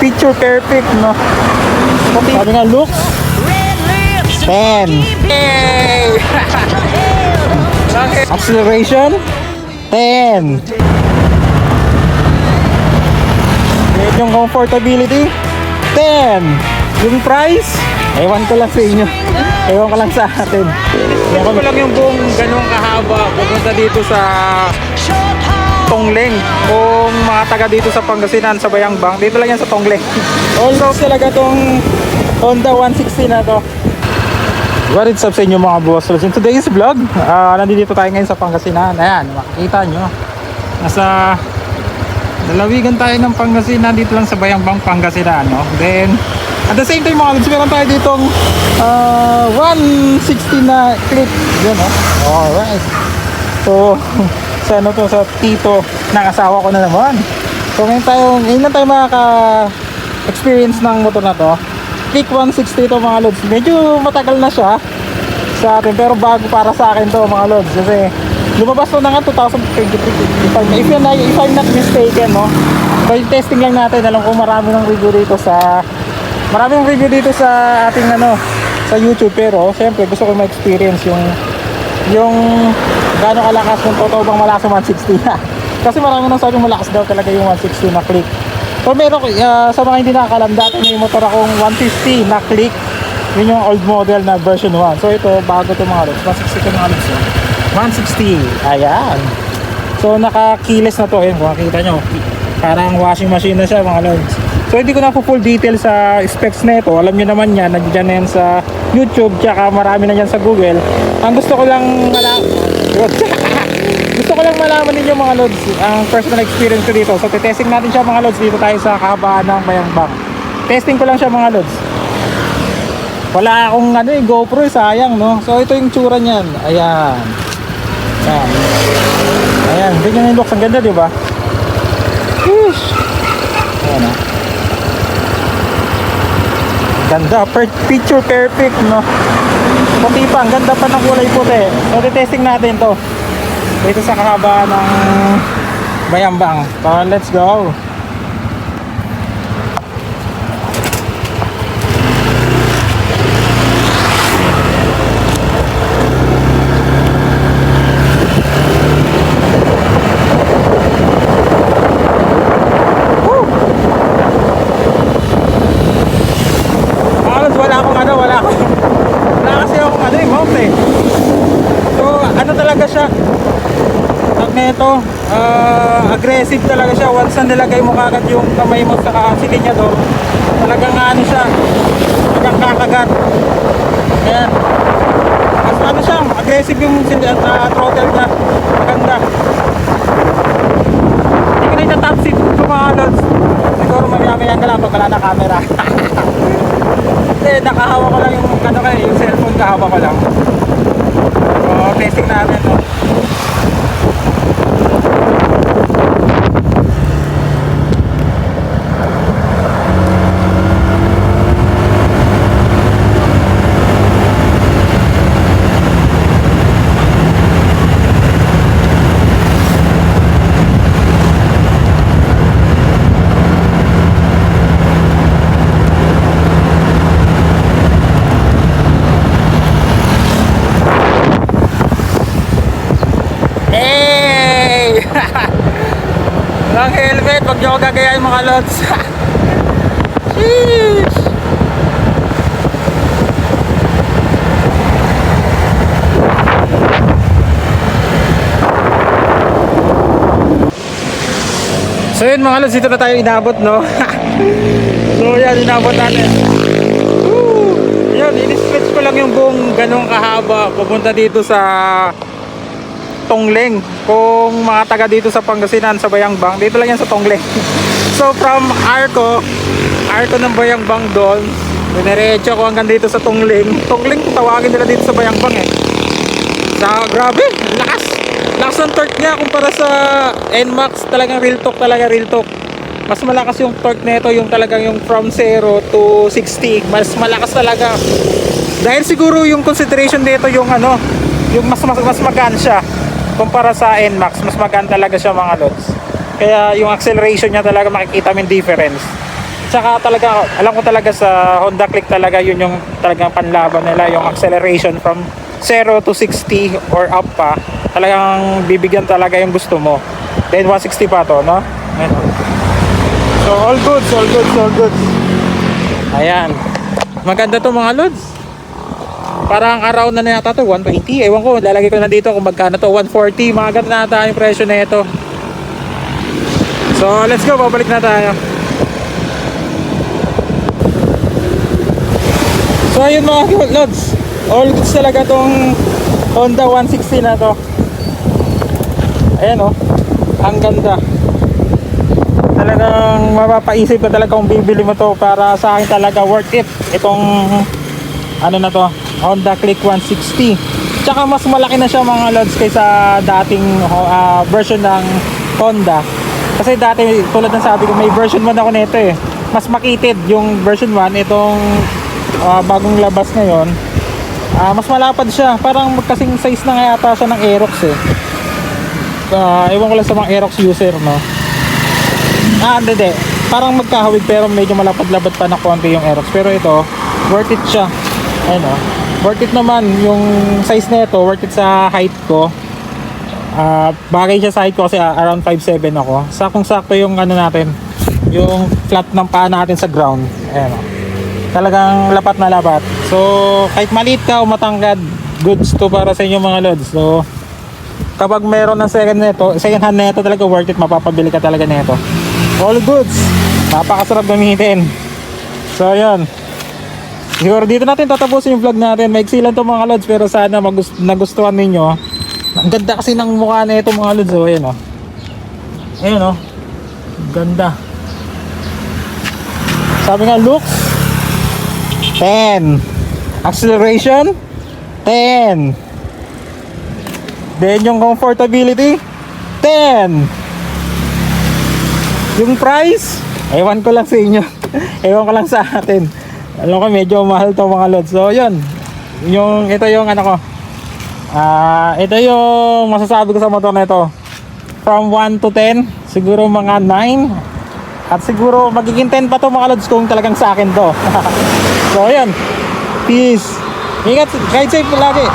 picture perfect, no? Sabi nga, looks 10. Yay! Acceleration 10. Then yung comfortability 10. Yung price, ewan ko lang sa inyo. Ewan ko lang sa atin. Ewan ko lang yung buong ganong kahaba pupunta dito sa Tongleng. Kung mga taga dito sa Pangasinan, sa Bayangbang, dito lang yan sa Tongleng. Also talaga tong Honda 160 na to. What is up sa inyo mga boss? In today's vlog, ah nandito tayo ngayon sa Pangasinan. Ayan, makikita nyo. Nasa Lalawigan tayo ng Pangasinan dito lang sa Bayangbang Pangasinan, no? Then at the same time mga lods, meron tayo ditong ah, 160 na clip. Yun, no? Alright. So, sa ano to, sa tito ng asawa ko na naman. So, ngayon tayo, ngayon lang tayo makaka-experience ng motor na to. Click 160 to mga lods. Medyo matagal na siya sa atin, pero bago para sa akin to mga lods. Kasi, lumabas to na nga 2023 if I'm, if, I'm, if I'm not mistaken, no? So, yung testing lang natin, alam ko marami ng review dito sa marami ng review dito sa ating ano sa YouTube pero syempre gusto ko ma-experience yung yung gaano kalakas yung totoo bang malakas yung 160 na kasi marami nang sabi malakas daw talaga yung 160 na click. So meron ah, sa mga hindi nakakalam dati may motor akong 150 na click. Yun yung old model na version 1 so ito bago to mga lods 160 to mga lods yun. 160 ayan. So nakakiles na to. Ayun kung makikita nyo parang washing machine na siya mga lods. So hindi ko na po full detail sa specs na ito. Alam nyo naman yan nandiyan na yan sa YouTube tsaka marami na yan sa Google. Ang gusto ko lang malaman gusto ko lang malaman ninyo mga lods ang personal experience ko dito. So testing natin siya mga lods dito tayo sa kahabaan ng Bayangbang testing ko lang siya mga lods wala akong ano eh GoPro eh, sayang no? So ito yung tsura niyan. Ayan. Ayan. Ayan. Ganyan yung looks. Ang ganda di ba? Sheesh. ayan ah ganda picture perfect no? Puti pa ang ganda pa ng kulay puti. So testing natin to. Dito sa kahaba ng Bayambang. So let's go Halos wala akong ano, wala akong wala kasi akong ano eh, mount eh. So, ano talaga siya? Nito, ah, aggressive talaga siya. Once na nilagay mo kagad yung kamay mo sa silinyador, talagang ano siya, talagang kakagat. Ayan. Mas ano siya, aggressive yung ah, throttle niya. Maganda. Hindi ko na yung top seat ko mga lods. Siguro mamaya-maya ka lang pag wala na camera. Hindi, nakahawa ko lang yung ano kayo, yung cellphone kahawa ko lang. So, testing natin no. Lods. Sheesh! So yun mga lods, dito na tayo inabot no. so yan, inabot natin. Woo! Yun, in-stretch ko lang yung buong ganong kahaba pupunta dito sa Tongleng. Kung mga taga dito sa Pangasinan, sa Bayangbang, dito lang yan sa Tongleng. so from Arco, Arco ng Bayangbang doon, dinerecho ko hanggang dito sa Tongleng. Tongleng, tawagin nila dito sa Bayangbang eh. Sa grabe, lakas. Lakas ng torque niya kumpara sa NMAX, talagang real talk talaga real talk. Mas malakas yung torque nito, yung talagang yung from 0 to 60. Mas malakas talaga. Dahil siguro yung consideration dito yung ano, yung mas mas, mas magaan siya kumpara sa NMAX, mas magaan talaga siya mga lods. Kaya yung acceleration niya talaga makikita mo yung difference. Tsaka talaga, alam ko talaga sa Honda Click talaga yun yung talagang panlaban nila, yung acceleration from 0 to 60 or up pa. Talagang bibigyan talaga yung gusto mo. Then 160 pa to, no? So all goods, all goods, all goods. Ayan. Maganda to mga lods. Parang araw na na yata to, 120. Ewan ko, lalagay ko na dito kung magkano to, 140. Mga ganun na ata yung presyo na ito. So let's go, babalik na tayo. So ayun mga lods, all goods talaga tong Honda 160 na to. Ayan oh, ang ganda. Talagang mapapaisip ka talaga kung bibili mo to para sa akin talaga worth it. Itong ano na to, Honda Click 160. Tsaka mas malaki na siya mga lods kaysa dating ah, version ng Honda. Kasi dati tulad ng sabi ko may version 1 ako nito eh. Mas makitid yung version 1 itong ah, bagong labas ngayon. Ah, mas malapad siya. Parang magkasing size na nga yata siya ng Aerox eh. Ah, ewan ko lang sa mga Aerox user no. Ah, hindi, hindi. Parang magkahawig pero medyo malapad-labad pa na konti yung Aerox. Pero ito, worth it siya. Ayun oh. Worth it naman yung size na ito, worth it sa height ko. Ah, bagay siya sa height ko kasi ah, around 5'7 ako. Sakong sakto yung ano natin, yung flat ng paa natin sa ground. Ayan oh. Talagang lapat na lapat. So, kahit maliit ka o matangkad, goods to para sa inyo mga lods. So, kapag meron ng second neto, second hand neto talaga worth it, mapapabili ka talaga neto. All goods. Napakasarap gamitin. So, ayun. Siguro dito natin tatapusin yung vlog natin. Maiksi lang to mga lods pero sana magus- nagustuhan ninyo. Ang ganda kasi ng mukha na ito mga lods. Oh, ayun oh. Ayun oh. Ganda. Sabi nga looks 10. Acceleration 10. Then yung comfortability 10. Yung price, ewan ko lang sa inyo. ewan ko lang sa atin. Alam ko medyo mahal to mga lods. So yun. Yung ito yung ano ko. Ah, ito yung masasabi ko sa motor na ito. From 1 to 10, siguro mga 9. At siguro magiging 10 pa to mga lods kung talagang sa akin to. so yun. Peace. Ingat, guide safe lagi.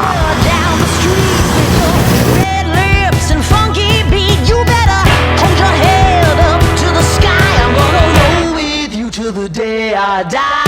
die.